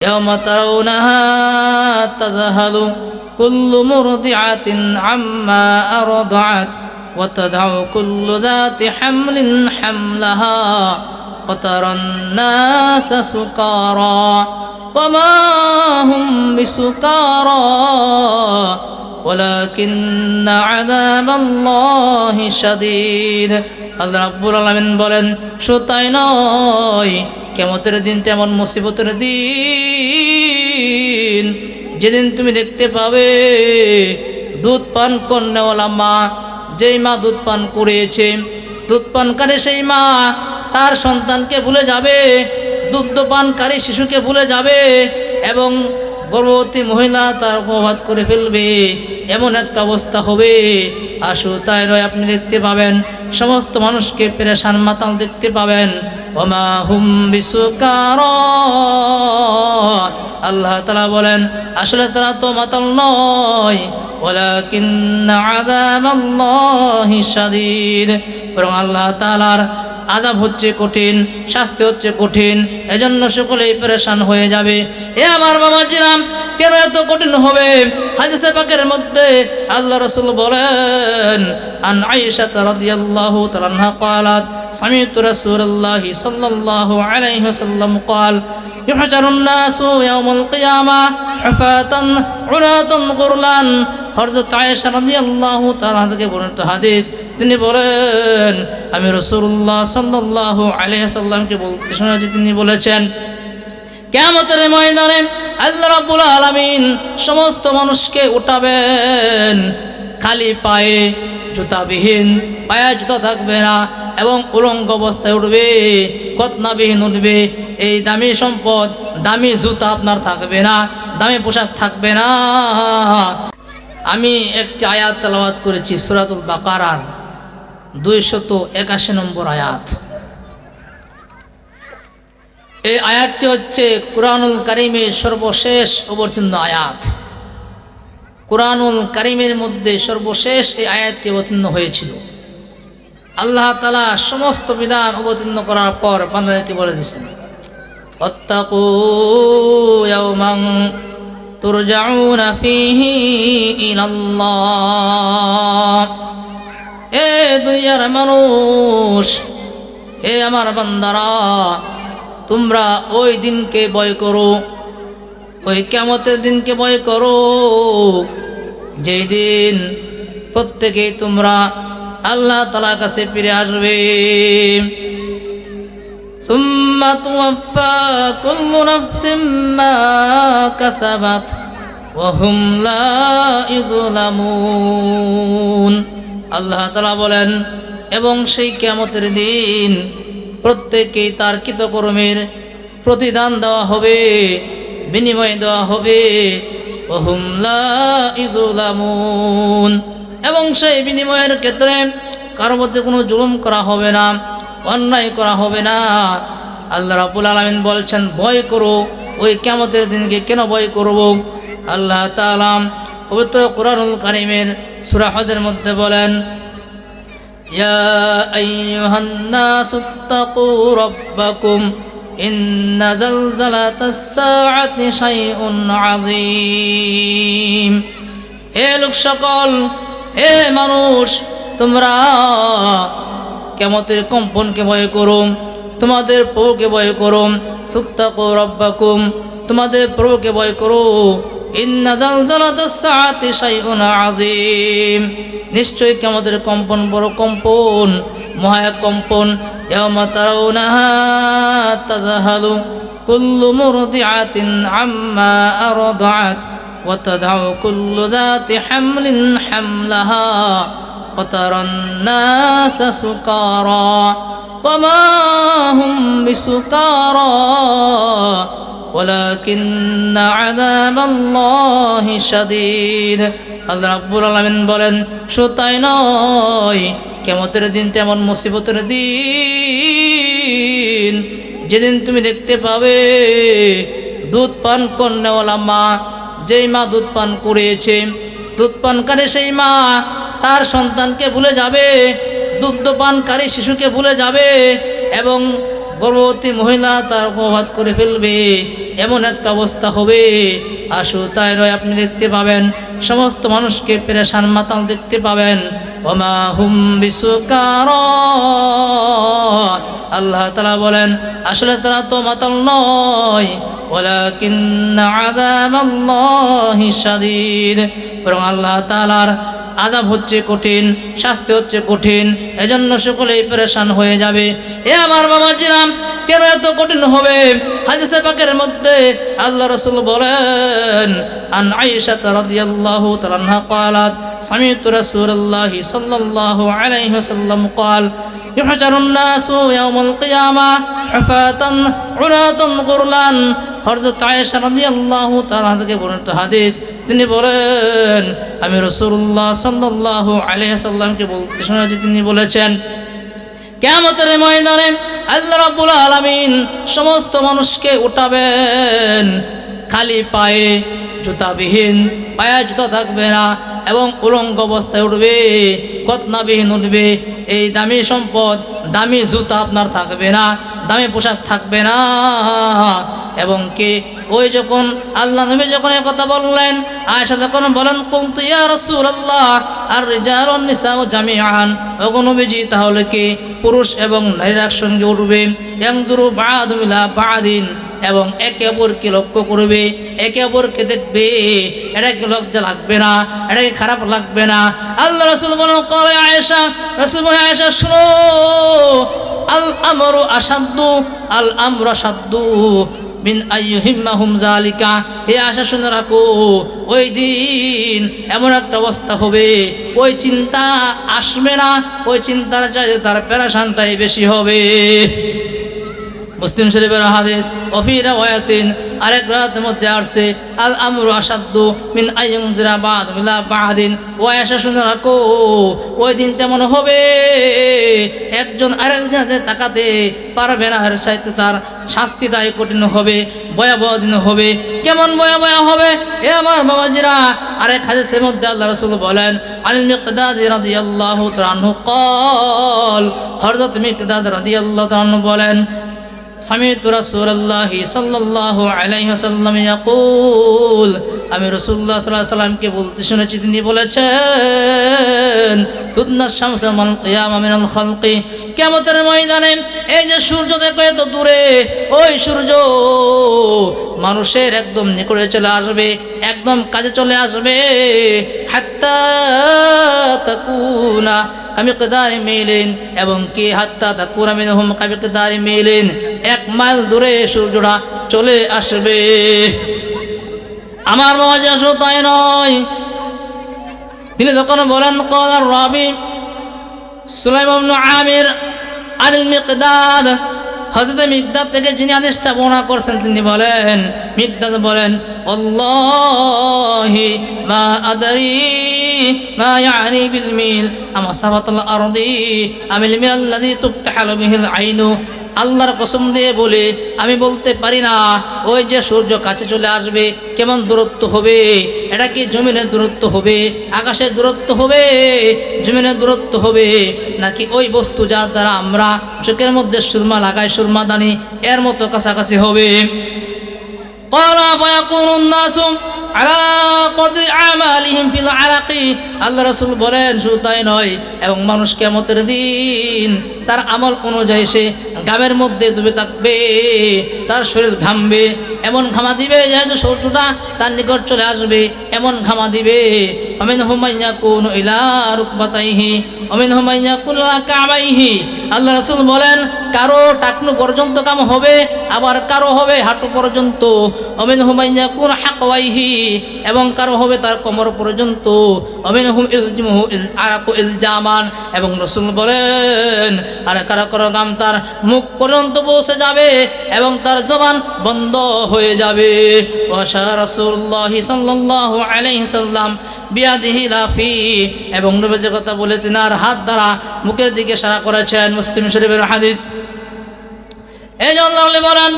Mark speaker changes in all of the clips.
Speaker 1: يوم ترونها تذهل كل مرضعة عما أرضعت وتدع كل ذات حمل حملها وترى الناس سكارى وما هم بسكارى ولكن عذاب الله شديد আল্লাহ রাব্বুল আলামিন বলেন শুধু তাই নয় কেমতের দিন তেমন মুসিবতের দিন। যেদিন তুমি দেখতে পাবে দুধ পান কন্যাওয়ালা মা, যেই মা দুধ পান করেছে, দুধ পানকারী সেই মা তার সন্তানকে ভুলে যাবে, দুগ্ধ পানকারী শিশুকে ভুলে যাবে এবং গর্ভবতী মহিলা তার প্রভাত করে ফেলবে। এমন একটা অবস্থা হবে। আসু, তাই নয়, আপনি দেখতে পাবেন, সমস্ত মানুষকে পেরেশান মাতাল দেখতে পাবেন। আল্লাহ বলেন আসলে তারা তো মাতাল নয়। ওলাকিন আদাম আল্লাহ আল্লাহ তালার আজাব হচ্ছে কঠিন শাস্তি হচ্ছে কঠিন এজন্য সকলেই পরেশান হয়ে যাবে এ আমার বাবা জিরাম কেন এত কঠিন হবে হাদিসে পাকের মধ্যে আল্লাহ রসুল বলেন আন আয়েশা রাদিয়াল্লাহু তাআলা আনহা قالت سمعت رسول الله صلى الله عليه وسلم قال يحشر الناس يوم القيامة حفاة عراة غرلا হরজত আয়েশা রাদিয়াল্লাহু তাআলা থেকে বর্ণিত হাদিস। তিনি বলেন, আমি রাসূলুল্লাহ সাল্লাল্লাহু আলাইহি সাল্লামকে বলতে শুনেছি তিনি বলেছেন কেমতের ময়দানে আল্লাহ রাব্বুল আলামিন সমস্ত মানুষকে উঠাবেন। খালি পায়ে জুতাবিহীন, পায়ে জুতা থাকবে না এবং উলঙ্গ অবস্থায় উঠবে কতনাবিহীন উঠবে। এই দামি সম্পদ, দামি জুতা আপনার থাকবে না, দামি পোশাক থাকবে না। আমি একটি আয়াত তেলাওয়াত করেছি, সুরাতুল বাকারার দুইশত একাশি নম্বর আয়াত। এই আয়াতটি হচ্ছে কুরআনুল কারিমের সর্বশেষ অবতীর্ণ আয়াত। কুরআনুল কারিমের মধ্যে সর্বশেষ এই আয়াতটি অবতীর্ণ হয়েছিল। আল্লাহ তালা সমস্ত বিধান অবতীর্ণ করার পর বান্দাদেরকে বলে দিয়েছেন ইয়াউমাং তুরজাউনা ফিহি ইলাল্লাহ। এ দুনিয়ার মানুষ, এ আমার বান্দারা, তোমরা ওই দিনকে ভয় করো, ওই কেমতের দিনকে ভয় করো। যেই দিন প্রত্যেকেই তোমরা আল্লাহ তালার কাছে ফিরে আসবে। ثم توفى كل نفس ما كسبت وهم لا يظلمون আল্লাহ তালা বলেন এবং সেই কেমতের দিন প্রত্যেকেই তার কৃতকর্মের প্রতিদান দেওয়া হবে বিনিময় দেওয়া হবে ওহুম লা ইজুলামুন এবং সেই বিনিময়ের ক্ষেত্রে কারোর মধ্যে কোনো জুলুম করা হবে না অন্যায় করা হবে না আল্লাহ রাবুল আলমিন বলছেন ভয় করো ওই কেমতের দিনকে কেন ভয় করব আল্লাহ তালাম পবিত্র কোরআনুল কারিমের সুরা হজের মধ্যে বলেন يا أيها الناس اتقوا ربكم إن زلزلة الساعة شيء عظيم হে লোক সকল হে মানুষ তোমরা কেমতের কম্পনকে ভয় করুম, তোমাদের প্রভুকে ভয় করুম, সুত্তাকো রব্বাকুম, তোমাদের প্রভুকে ভয় করো। আজিম নিশ্চয় কেমতের কম্পন বড় কম্পন, মহা কম্পন। তাজাহালু কুল্লু মুরদিআতিন আম্মা আরদাত ওয়া তাদাউ কুল্লু যাতি হামলিন হামলাহা। وترى الناس سكارى وما هم بسكارى ولكن عذاب الله شديد আল্লাহ রাব্বুল আলামিন বলেন শুধু তাই নয় কেমতের দিন তেমন মুসিবতের দিন যেদিন তুমি দেখতে পাবে দুধ পান কন্যাওয়ালা মা যেই মা দুধ পান করেছে দুধ পানকারী সেই মা তার সন্তানকে ভুলে যাবে, দুগ্ধপানকারী শিশুকে ভুলে যাবে এবং গর্ভবতী মহিলা তার উপবাদ করে ফেলবে। এমন একটা অবস্থা হবে। আশু তাই নয়, আপনি দেখতে পাবেন, সমস্ত মানুষকে পেরেশান মাতাল দেখতে পাবেন। ওমা হুম বিশ্বকার আল্লাহ তালা বলেন, আসলে তারা তো মাতাল নয়। ওলাকিন আদাম বরং আল্লাহ তালার আজাব হচ্ছে কঠিন শাস্তি হচ্ছে কঠিন এজন্য সকলেই পরেশান হয়ে যাবে এ আমার বাবা জিরাম কেন এত কঠিন হবে হাদিসে পাকের মধ্যে আল্লাহ রসুল বলেন আন আয়েশা রাদিয়াল্লাহু তাআলা আনহা قالت سمعت رسول الله صلى الله عليه وسلم قال يحشر الناس يوم القيامة حفاة عراة غرلا হরজত আয়েশা রাদিয়াল্লাহু তাআলা থেকে বর্ণিত হাদিস, তিনি বলেন, আমি রাসূলুল্লাহ সাল্লাল্লাহু আলাইহি সাল্লামকে বলতে শুনেছি তিনি বলেছেন কেমতের ময়দানে আল্লাহ রাব্বুল আলামিন সমস্ত মানুষকে উঠাবেন, খালি পায়ে জুতাবিহীন, পায়ে জুতা থাকবে না এবং উলঙ্গ অবস্থায় উঠবে কতনাবিহীন উঠবে, এই দামি সম্পদ, দামি জুতা আপনার থাকবে না। দামি পোশাক থাকবে না। এবং কি ওই যখন আল্লাহ নবী যখন কথা বললেন আয়সা যখন বলেন, কুলতু ইয়া রাসূলুল্লাহ আর রিজাল নিসা ও জামিআন। ওগো নবীজি, তাহলে কি পুরুষ এবং নারীরা সঙ্গে উঠবে? ইয়ানজুরু বাদুমিলা বাদিন। এবং একে অপরকে লক্ষ্য করবে, একে অপরকে দেখবে, এটাকে লজ্জা লাগবে না, এটাকে খারাপ লাগবে না। আল্লাহ রসুল বলেন, কলে আয়েশা, রসুল বলে আয়েশা, শুনো আল আমরু আসাদ্দু আল আমর সাদ্দু বিন আইহিম্মাহুম জালিকা হে আশা শুনে রাখো, ওই দিন এমন একটা অবস্থা হবে, ওই চিন্তা আসবে না, ওই চিন্তার চাইতে তার প্যারাশানটাই বেশি হবে। মুসলিম শরীফের হাদিস অফিরা ওয়াতিন আরেক রাতের মধ্যে আসছে, আল আমরু আসাদ্দু মিন আইমুদ্রাবাদ মিলা বাহাদিন। ওয়াসা শুনে রাখো, ওই দিন তেমন হবে। একজন আরেকজনকে তাকাতে পারবে না আর সাহিত্য তার শাস্তি তাই কঠিন হবে, ভয়াবহ দিন হবে। কেমন ভয়াবহ হবে? এ আমার বাবাজিরা, আরেক হাদিসের মধ্যে আল্লাহ রসুল বলেন, আনিল মিকদাদ রাদিয়াল্লাহু তাআলা কল। হযরত মিকদাদ রাদিয়াল্লাহু তাআলা বলেন سمعت رسول الله صلى الله عليه وسلم يقول আমি রসুল্লাহ সাল্লাহ সাল্লামকে বলতে শুনেছি তিনি বলেছেন তুদনা শামস মাল কিয়ামা মিনাল খালকি কিয়ামতের ময়দানে এই যে সূর্য দেখো এত দূরে ওই সূর্য মানুষের একদম নিকটে চলে আসবে একদম কাজে চলে আসবে হাত্তা তাকুনা আমি কেদারি মিলেন এবং কি হাত্তা তাকুনা মিনহুম কাবি কেদারি মিলেন এক মাইল দূরে সূর্যটা চলে আসবে। আমার বাবা যে তাই নয়। তিনি যখন বলেন কলার রবি সুলাইম আমির আনিল মিকদাদ হজরত মিকদাদ থেকে যিনি আদেশটা বর্ণনা করছেন, তিনি বলেন, মিকদাদ বলেন অল্লাহি মা আদারি মা ইয়ানি বিল মিল, আমা সাবাতাল আরদি, আমিল মিল আল্লাযী তুকতাহালু বিহিল আইনু আল্লাহর কসম দিয়ে বলে, আমি বলতে পারি না, ওই যে সূর্য কাছে চলে আসবে, কেমন দূরত্ব হবে? এটা কি জমিনের দূরত্ব হবে? আকাশের দূরত্ব হবে? জমিনের দূরত্ব হবে? নাকি ওই বস্তু যার দ্বারা আমরা চোখের মধ্যে সুরমা লাগাই, সুরমা দানি, এর মতো কাছাকাছি হবে? আল্লাহ রসুল বলেন, শুধু তাই নয়, এবং মানুষ কেমতের দিন তার আমল অনুযায়ী সে গামের মধ্যে ডুবে থাকবে, তার শরীর ঘামবে, এমন ঘামা দিবে যেহেতু সূর্যটা তার নিকট চলে আসবে, এমন ঘামা দিবে। অমিন হুমাইয়া কুন ইলা রুকবাতাইহি অমিন হুমাইয়া কুল্লা কামাইহি আল্লাহ রাসুল বলেন, কারও টাকনু পর্যন্ত কাম হবে আবার কারও হবে হাঁটু পর্যন্ত অমিন হুমাইয়া কোন হাকওয়াইহি, এবং কারও হবে তার কোমর পর্যন্ত অমিন হুম ইল আরাকু ইলজামান এবং রসুল বলেন, আর কারও কারও গাম তার মুখ পর্যন্ত পৌঁছে যাবে, এবং তার জবান বন্ধ হয়ে যাবে। ওয়াশা রাসূলুল্লাহি সাল্লাল্লাহু আলাইহি সাল্লাম, বিয়াদিহি লাফি এবং নবী যে কথা বলে তিনার হাত দ্বারা মুখের দিকে সারা করেছেন মুসলিম শরীফের হাদিস। এই জন্য বলেন,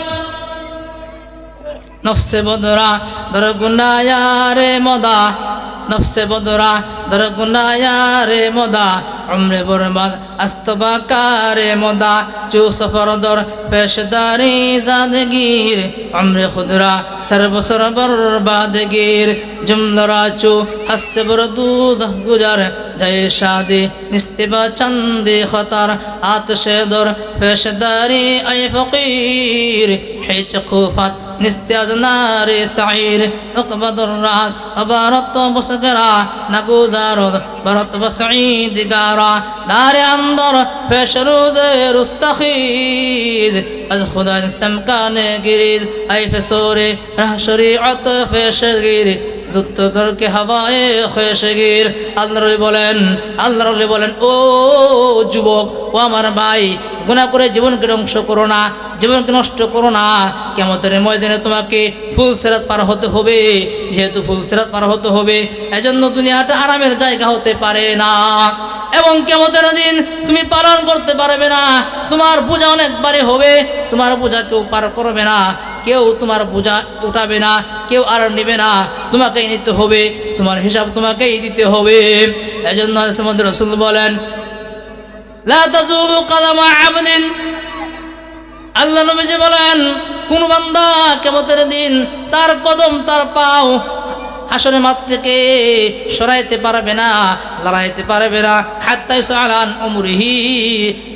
Speaker 1: নফসে বদরা ধর গুনায়ারে মদা, নফসে বদরা ধর গুনায়ারে মদা অমরে বরমাদ আস্তবাকারে মদা চু সফরদর পেশদারি জাদগির অমরে খুদরা সর্বসর বরবাদগির জুমলরা চু হস্তে বর দু গুজার چو هست بر دوزخ گجر جای شادی نستبا چند خطر آتش در پیشداری ای فقیر هیچ خوفت نستیاز نار سعیر اقبض الراس وبارت بسقرا نگوزارد برت بسعید گارا دار اندر پیش روز رستخیز از خدا استمکان گریز ای فسور ره شریعت پیش گیر যুক্ত তর্কে হাওয়ায় খেসগির আল্লাহ বলেন আল্লাহ বলেন, ও যুবক, ও আমার ভাই গুণা করে জীবনকে ধ্বংস করো না, জীবনকে নষ্ট করো না। কেমতের ময়দানে তোমাকে ফুল সেরাত পার হতে হবে, যেহেতু ফুল সেরাত পার হতে হবে, এজন্য দুনিয়াটা আরামের জায়গা হতে পারে না। এবং কেমতের দিন তুমি পালন করতে পারবে না, তোমার পূজা অনেকবারে হবে, তোমার পূজা কেউ পার করবে না। কেউ তোমার বোঝা উঠাবে না, কেউ আর নেবে না। তোমাকেই নিতে হবে, তোমার হিসাব তোমাকেই দিতে হবে। এজন্য সমুদ্র রসুল বলেন আল্লাহ নবীজি বলেন, কোন বান্দা কেমতের দিন তার কদম তার পাও হাসনে মাত থেকে সরাইতে পারবে না, লড়াইতে পারবে না। হাত্তাই সালান অমরুহি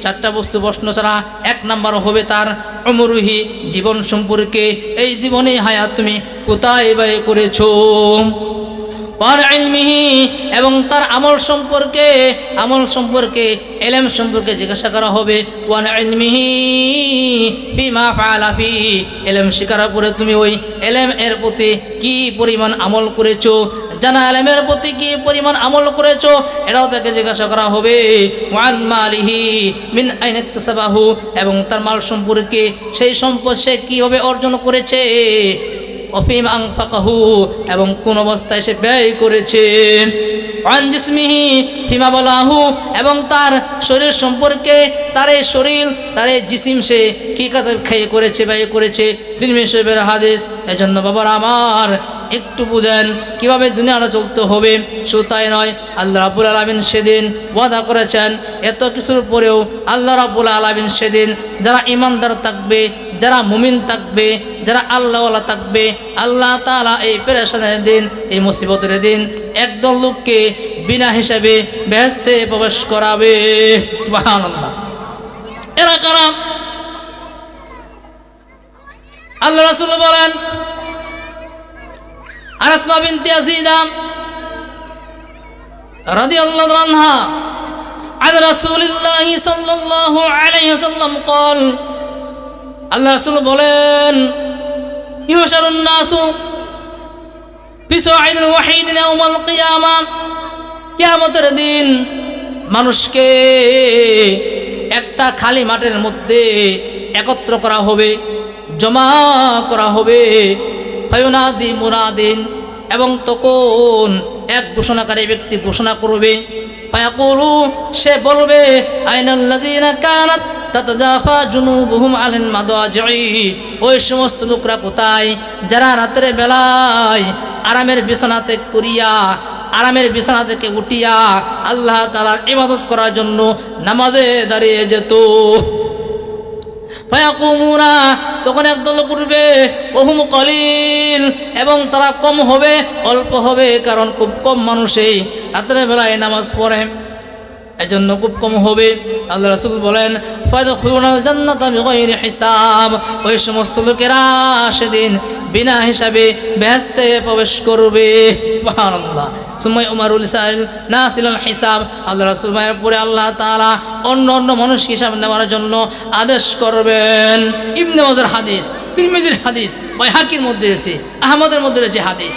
Speaker 1: চারটা বস্তু প্রশ্ন ছাড়া এক নাম্বার হবে তার অমরুহি জীবন সম্পর্কে। এই জীবনে হায়া তুমি কোথায় ব্যয় করেছ? এবং তার আমল সম্পর্কে আমল সম্পর্কে, এলেম সম্পর্কে জিজ্ঞাসা করা হবে। ওয়ান ইলমিহি ফিমা ফালাফি এলেম শিকার পরে তুমি ওই এলেম এর প্রতি কি পরিমাণ আমল করেছ? জানা এলেমের প্রতি কি পরিমাণ আমল করেছ? এটাও তাকে জিজ্ঞাসা করা হবে। ওয়ান মালিহি মিন আইনাত্তাসাবাহু এবং তার মাল সম্পর্কে সেই সম্পদ সে কীভাবে অর্জন করেছে? অফিম আংফাকাহু। এবং কোন অবস্থায় সে ব্যয় করেছে? অঞ্জিসমিহি ফিমা বলাহু এবং তার শরীর সম্পর্কে তার এই শরীর, তার এই জিসিম সে কী কাতে খেয়ে করেছে বা ব্যয় করেছে তিনি শরীফের হাদিস। এজন্য বাবার আমার একটু বুঝেন, কীভাবে দুনিয়াটা চলতে হবে। শুধু তাই নয়, আল্লাহ রাবুল আলমিন সেদিন ওয়াদা করেছেন, এত কিছুর পরেও আল্লাহ রাবুল আলমিন সেদিন যারা ইমানদার থাকবে যারা মুমিন থাকবে যারা আল্লাহওয়ালা থাকবে আল্লাহ তালা এই পেরেশানের দিন এই মুসিবতের দিন একদল লোককে বিনা হিসাবে ব্যস্তে প্রবেশ করাবে সুবহানাল্লাহ। এরা কারা আল্লাহ রাসূল বলেন আনাসমা বিনতে আসিদাম রাদিয়াল্লাহু আনহা عن رسول الله صلى الله عليه وسلم قال আল্লাহ রাসূল বলেন, ইউশারুন নাসু বিসআইল ওয়াহিদ ইয়াউমাল কিয়ামা। কিয়ামতের দিন মানুষকে একটা খালি মাঠের মধ্যে একত্র করা হবে, জমা করা হবে। ফয়ুনাদি মুরাদিন এবং তখন এক ঘোষণাকারী ব্যক্তি ঘোষণা করবে ফায়াকুলু, সে বলবে, আইনাল্লাযীনা কানাত তাতাজাফা জুনুবুহুম আলাল মাদাজি'i ওই সমস্ত লোকরা কোথায়? যারা রাতের বেলায় আরামের বিছানা ত্যাগ করিয়া, আরামের বিছানা থেকে উঠিয়া আল্লাহ তাআলার ইবাদত করার জন্য নামাজে দাঁড়িয়ে যেত। তখন একদল উঠবে বহুম কলিল, এবং তারা কম হবে, অল্প হবে, কারণ খুব কম মানুষই রাত্রেবেলায় নামাজ পড়ে। এজন্য খুব কম হবে। আল্লাহ রাসূল বলেন হিসাব। ওই সমস্ত লোকেরা সেদিন বিনা হিসাবে বেহেশতে প্রবেশ করবে। সুমাই উমারুল সাইল নাসিলুল হিসাব আল্লাহ রাসূল পরে আল্লাহ তালা অন্য অন্য মানুষ হিসাব নেওয়ার জন্য আদেশ করবেন। ইবনে হাদিস, তিরমিজির হাদিস, বাইহাকির মধ্যে রয়েছে, আহমদের মধ্যে রয়েছে হাদিস।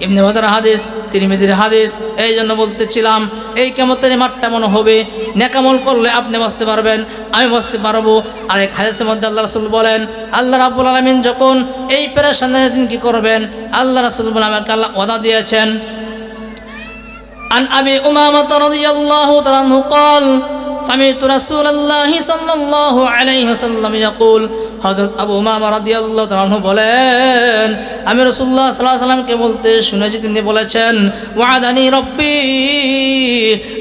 Speaker 1: ইবনে মাজার হাদিস তিরমিজির হাদিস এই জন্য বলতেছিলাম এই কেমতের মাঠটা মনে হবে নেকামল করলে আপনি বাঁচতে পারবেন আমি বাঁচতে পারবো আর এক হাদিসের মধ্যে আল্লাহ রাসুল বলেন আল্লাহ রাবুল আলমিন যখন এই পেরেশানের দিন কী করবেন আল্লাহ রাসুল বলে আমাকে আল্লাহ ওয়াদা দিয়েছেন عن أبي أمامة رضي الله تعالى عنه قال সামিত রাসূলুল্লাহ সাল্লাল্লাহু আলাইহি ওয়াসাল্লাম ইয়াকুল। হযরত আবু উমামা রাদিয়াল্লাহু তাআলা বলেন, আমি রসুল্লাহ সাল্লাহ আলাইহি ওয়াসাল্লামকে বলতে শুনেছি, তিনি বলেছেন, ওয়াদানি রব্বী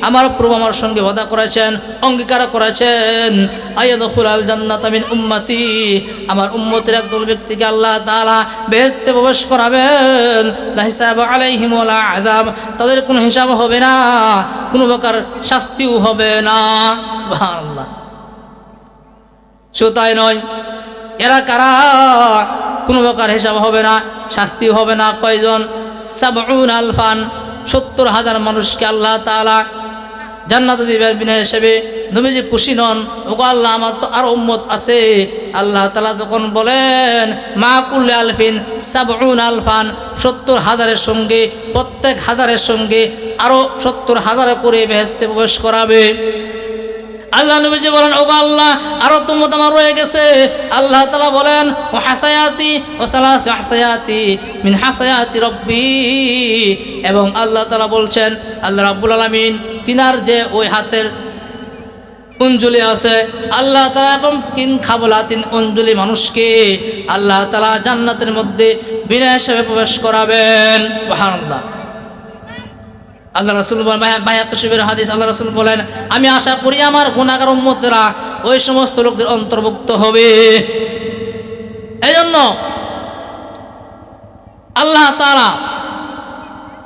Speaker 1: আমার প্রভু আমার সঙ্গে ওয়াদা করেছেন, অঙ্গীকার করেছেন। আয়াদখুল আল জান্নাত মিন উম্মতি। আমার উম্মতের একদল ব্যক্তিকে আল্লাহ তাআলা বেহেশতে প্রবেশ করাবেন। হিসাব আলাইহিম আযাব। তাদের কোনো হিসাব হবে না, কোনো প্রকার শাস্তিও হবে না। সুবহানাল্লাহ। শুধু নয়, এরা কারা? কোনো প্রকার হিসাব হবে না শাস্তি হবে না। কয়জন? সাবউন আলফান। সত্তর হাজার মানুষকে আল্লাহ তালা জান্নাত দিবেন বিনা হিসেবে। তুমি যে খুশি নন, ওগো আল্লাহ, আমার তো আর উম্মত আছে। আল্লাহ তালা তখন বলেন, মা কুল্লে আলফিন সাবউন আলফান সত্তর হাজারের সঙ্গে, প্রত্যেক হাজারের সঙ্গে আরও সত্তর হাজারে করে বেহেস্তে প্রবেশ করাবে। আল্লাহ নবীজি বলেন, ওগো আল্লাহ, আরও তুম্মত আমার রয়ে গেছে। আল্লাহ তালা বলেন, ও হাসায়াতি, ও সালাস হাসায়াতি, মিন হাসায়াতি রব্বি। এবং আল্লাহ তালা বলছেন, আল্লাহ রাব্বুল আলমিন তিনার যে ওই হাতের অঞ্জলি আছে, আল্লাহ তালা এবং তিন খাবলা তিন অঞ্জলি মানুষকে আল্লাহ তালা জান্নাতের মধ্যে বিনা হিসেবে প্রবেশ করাবেন। সুবহানাল্লাহ। আল্লাহ রসুল বায়াত শিবের হাদিস আল্লাহ রসুল বলেন, আমি আশা করি আমার গুণাগার উম্মতরা ওই সমস্ত লোকদের অন্তর্ভুক্ত হবে। এই জন্য আল্লাহ তারা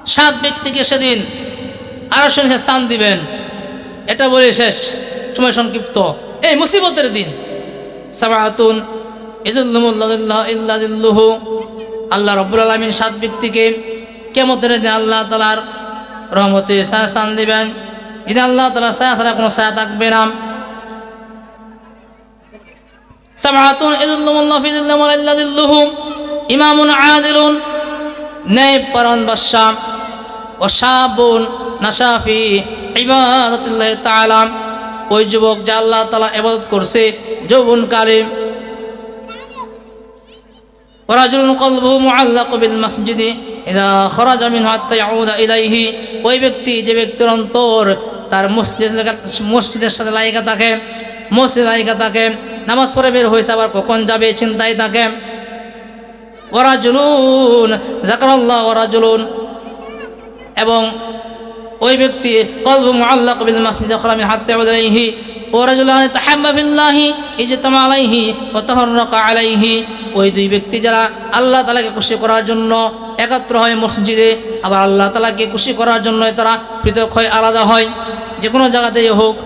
Speaker 1: সাত ব্যক্তিকে সেদিন আরও সঙ্গে স্থান দিবেন। এটা বলে শেষ, সময় সংক্ষিপ্ত। এই মুসিবতের দিন। সাবাতুন ইজুল্লাহ আল্লাহ রব্বুল আলমিন সাত ব্যক্তিকে কেমতের দিন আল্লাহ তালার রহমতে ছায়া স্থান দিবেন যদি আল্লাহ তালা ছায়া ছাড়া কোনো ছায়া থাকবে না সাবাতুন ইজুল্লাহ ফিজুল্লাহ ইমামুন আদিলুন ন্যায় পরন বাদশাহ ও সাবুন নাসাফি ইবাদতুল্লাহ তাআলা ওই যুবক যা আল্লাহ তাআলা ইবাদত করছে যৌবনকালে ورجل قلبه معلق بالمسجد إذا خرج منه حتى يعود إليه ওই ব্যক্তি যে ব্যক্তির অন্তর তার মসজিদ মসজিদের সাথে লাইকা থাকে, মসজিদ লাইকা থাকে, নামাজ পড়ে বের হয়েছে, আবার কখন যাবে চিন্তায় থাকে। ওরা জুলুন জাকরাল্লাহ ওরা জুলুন। এবং ওই ব্যক্তি কলব আল্লাহ কবিল মাসনি যখন হাতে ওদেরহি এই যে ইজতামা আলাইহি ও তাহরকা আলাইহি। ওই দুই ব্যক্তি যারা আল্লাহ তালাকে খুশি করার জন্য একত্র হয় মসজিদে, আবার আল্লাহ তালাকে খুশি করার জন্য তারা পৃথক হয় আলাদা হয়। যে কোনো জায়গাতেই হোক।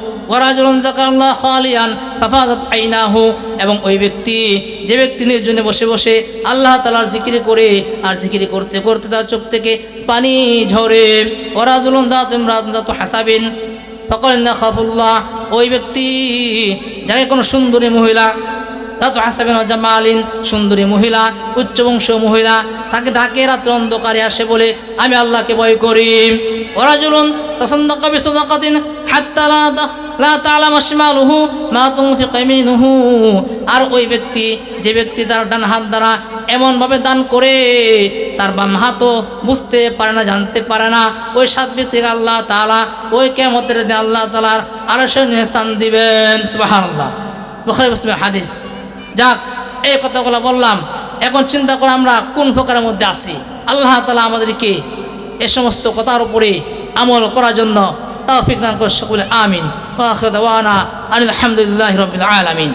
Speaker 1: এবং ওই ব্যক্তি, যে ব্যক্তি নির্জনে বসে বসে আল্লাহ তালার জিকিরি করে, আর জিকিরি করতে করতে তার চোখ থেকে পানি ঝরে। ওরাজুলন দাঁত ইমরাত দাঁত হাসাবিন। ফকলেন না খাফুল্লাহ। ওই ব্যক্তি, যাকে কোনো সুন্দরী মহিলা তাতো হাসাবেন জামালিন, সুন্দরী মহিলা উচ্চবংশ মহিলা, তাকে ডাকে রাত্র অন্ধকারে আসে বলে, আমি আল্লাহকে ভয় করি। ওরা জুলুন তাসান্দাকা বিসদাকাতিন, হাত্তা লা তা- লা তা'লামা শিমালুহু, মা তুনফিকু ইয়ামিনুহু আর ওই ব্যক্তি, যে ব্যক্তি তার ডান হাত দ্বারা এমনভাবে দান করে, তার বাম হাতও বুঝতে পারে না, জানতে পারে না। ওই সাত ব্যক্তিকে আল্লাহ তালা ওই কেমতের আল্লাহ তাআলার আরশের নিচে স্থান দিবেন বুখারী মুসলিমের হাদিস। যাক, এই কথাগুলো বললাম। এখন চিন্তা করে আমরা কোন ফোকারের মধ্যে আসি আল্লাহ তালা আমাদেরকে এ সমস্ত কথার উপরে আমল করার জন্য তাও ফিকদান করে সকলে, আমিন। আলহামদুলিল্লাহ রবিল আলমিন।